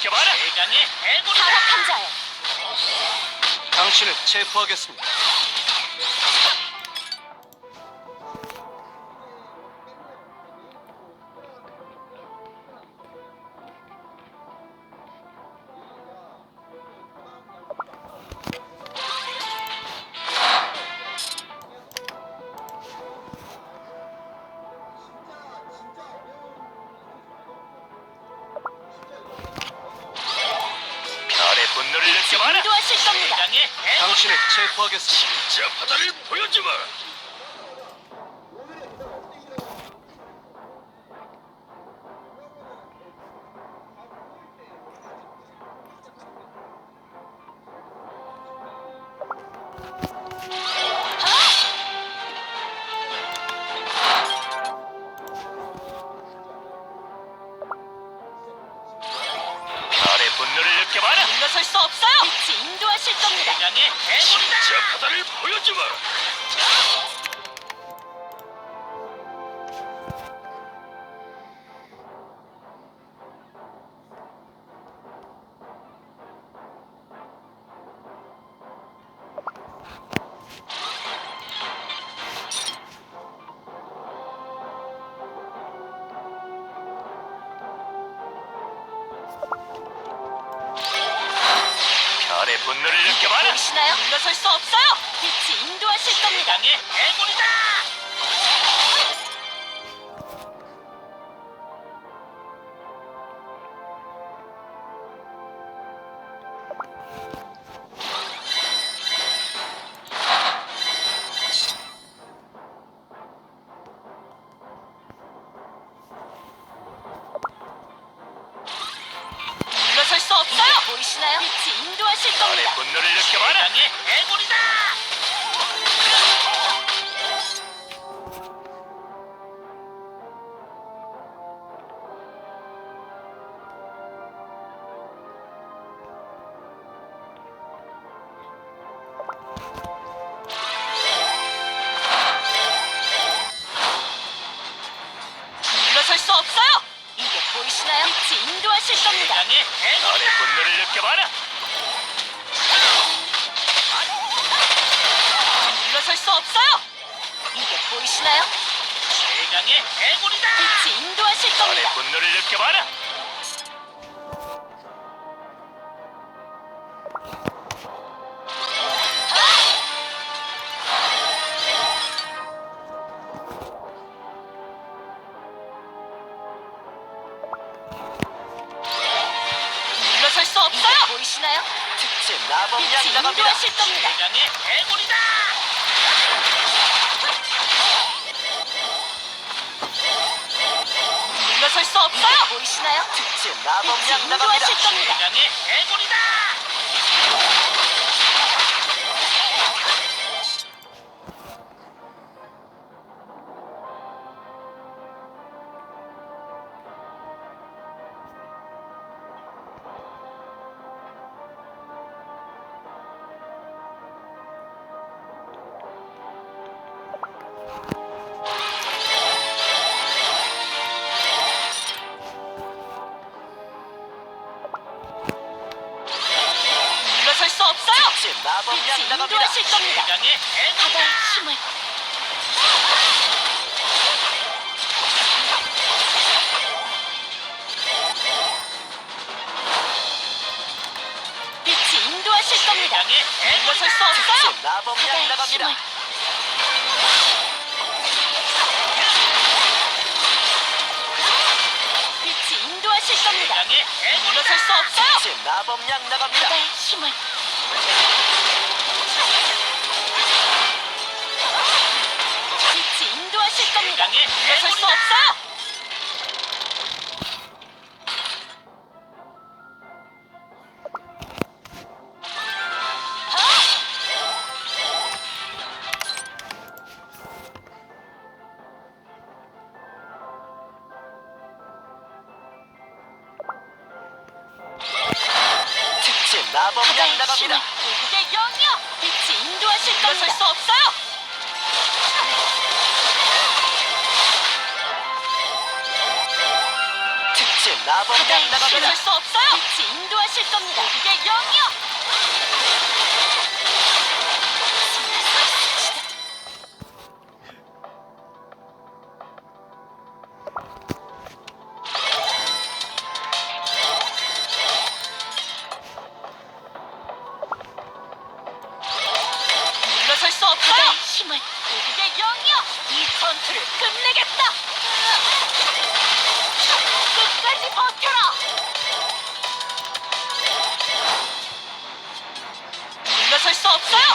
지켜봐라. 대강의 해골이다. 타락한 자여 당신을 체포하겠습니다. 겁니다. 당신을 체포하겠습니다. 진짜 바다를 보여주마. 분노를 느껴봐라. 물러설 수 없어 인도하실 겁니다. 진짜 바다를 보여주마. 분노를 느껴봐라. 보이시나요? 물러설 수 없어요. 빛이 인도하실 겁니다. 세상의 해골이다. 느껴봐라. 물러설 수 없어요. 이게 보이시나요? 세상의 해골이다. 빛이 인도하실 겁니다. 분노를 느껴봐라. 이게 보이시나요? 특제 빛이 인도하실 겁니다. 세상의 해골이다. 물러설 수 없어요. 보이시나요? 빛이 인도하실 겁니다. 세상의 해골이다. 빛이 인도하실 겁니다. 바다의 힘을 빛이 인도하실 겁니다. 물러설 수. 없어요. 바다의 힘을 빛이 인도하실 겁니다. 물러설 수. 없어요. 나범양 나갑니다. 바다의 힘을 나는 나범이 나갑니다. 우리의 영이여 빛이 인도하실 겁니다. 설수 없어요. 특집 나범이 가장 나갑니다. 설수 없어요. 빛이 인도하실 겁니다. 우리의 영이여. 신나서 쓰시다. 힘을 우리의 영이여 이 전투를 끝내겠다. 끝까지 버텨라. 물러설 수 없어요